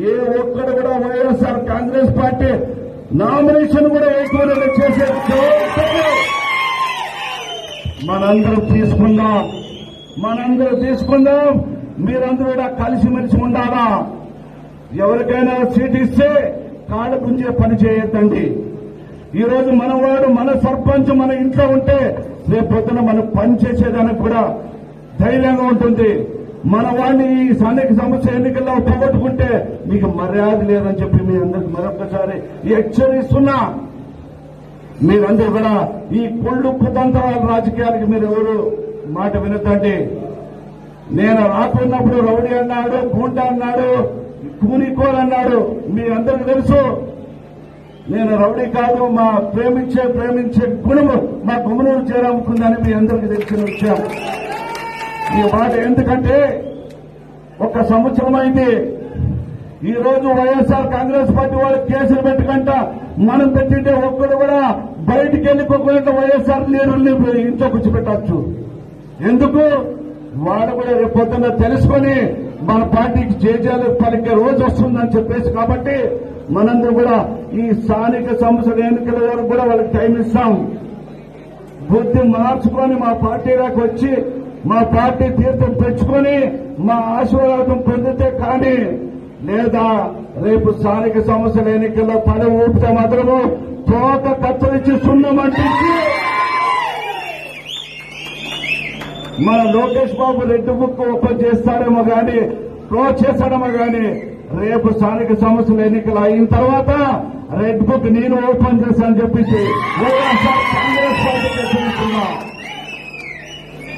ఏ ఒక్కడు కూడా YSR Congress party nomination కూడా ఎక్కువ చేసే మనందరం తీసుకుందాం. మనందరూ తీసుకుందాం. మీరందరూ కూడా కలిసిమెలిసి ఉండాలా? ఎవరికైనా సీట్ ఇస్తే కాళ్ళ గుంజే పని చేయొద్దండి. ఈరోజు మనవాడు మన సర్పంచ్ మన ఇంట్లో ఉంటే రేపు పొద్దున మనం పని చేసేదానికి కూడా ధైర్యంగా ఉంటుంది. మన వాడిని ఈ స్థానిక సమస్య ఎన్నికల్లో పోగొట్టుకుంటే మీకు మర్యాద లేదని చెప్పి మీ అందరికి మరొకసారి హెచ్చరిస్తున్నా. మీరందరూ కూడా ఈ కుళ్ళు కుతంత్రాల రాజకీయాలకి మీరు ఎవరు మాట వినద్దండి. నేను రాకున్నప్పుడు రౌడీ అన్నాడు గూండా అన్నాడు కూనికోల్ అన్నాడు మీ అందరికి తెలుసు. నేను రౌడీ కాదు మా ప్రేమించే ప్రేమించే గుణము మా గుమనూరు చేరాముకుందని మీ అందరికి తెలిసిన విషయం. ఈ మాట ఎందుకంటే ఒక సంవత్సరం అయింది ఈ రోజు వైఎస్ఆర్ కాంగ్రెస్ పార్టీ వాళ్ళు కేసులు పెట్టుకుంటా మనం పెట్టింటే ఒక్కడు కూడా బయటికి వెళ్ళిపోకుండా వైఎస్ఆర్ లీడర్ని ఇంట్లో కూర్చోబెట్టచ్చు. ఎందుకు? వాడు కూడా రేపు పొద్దున్న తెలుసుకొని మన పార్టీకి జేజాలు పలికే రోజు వస్తుందని చెప్పేసి కాబట్టి మనందరం కూడా ఈ స్థానిక సంస్థల ఎన్నికల వరకు కూడా వాళ్ళకి టైం ఇస్తాం. బుద్ధి మార్చుకొని మా పార్టీలోకి వచ్చి మా పార్టీ తీర్థం తెచ్చుకొని మా ఆశీర్వాదం పొందితే కానీ లేదా రేపు స్థానిక సంస్థల ఎన్నికల్లో పదవి ఊపితే మాత్రము తోక కత్తరించి సున్నమంటించి మన లోకేష్ బాబు రెడ్డి బుక్ ఓపెన్ చేస్తారేమో గాని క్లోజ్ చేస్తాడేమో గాని రేపు స్థానిక సంస్థల ఎన్నికలు అయిన తర్వాత రెడ్ బుక్ నేను ఓపెన్ చేస్తానని చెప్పించి కాంగ్రెస్ పార్టీ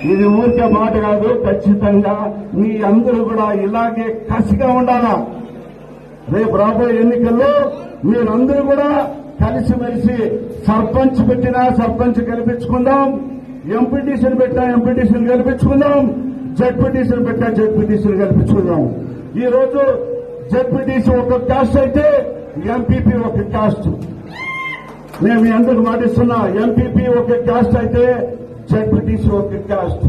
ఇది ఊరికే మాట కాదు ఖచ్చితంగా మీ అందరూ కూడా ఇలాగే కసిగా ఉండాలా? రేపు రాబోయే ఎన్నికల్లో మీరందరూ కూడా కలిసిమెలిసి సర్పంచ్ పెట్టినా సర్పంచ్ కల్పించుకుందాం ఎంపీటీసీని పెట్టినా ఎంపీటీసీని కల్పించుకుందాం జడ్పీటీసీని పెట్టినా జడ్పీటీసీని కల్పించుకుందాం ఈ రోజు జడ్పీటీసీ ఒక క్యాస్ట్ అయితే ఎంపీపీ ఒక క్యాస్ట్. నేను ఎందుకు మాటిస్తున్నా ఎంపీపీ ఒక క్యాస్ట్ అయితే జడ్పీటీసీ ఒక క్యాస్ట్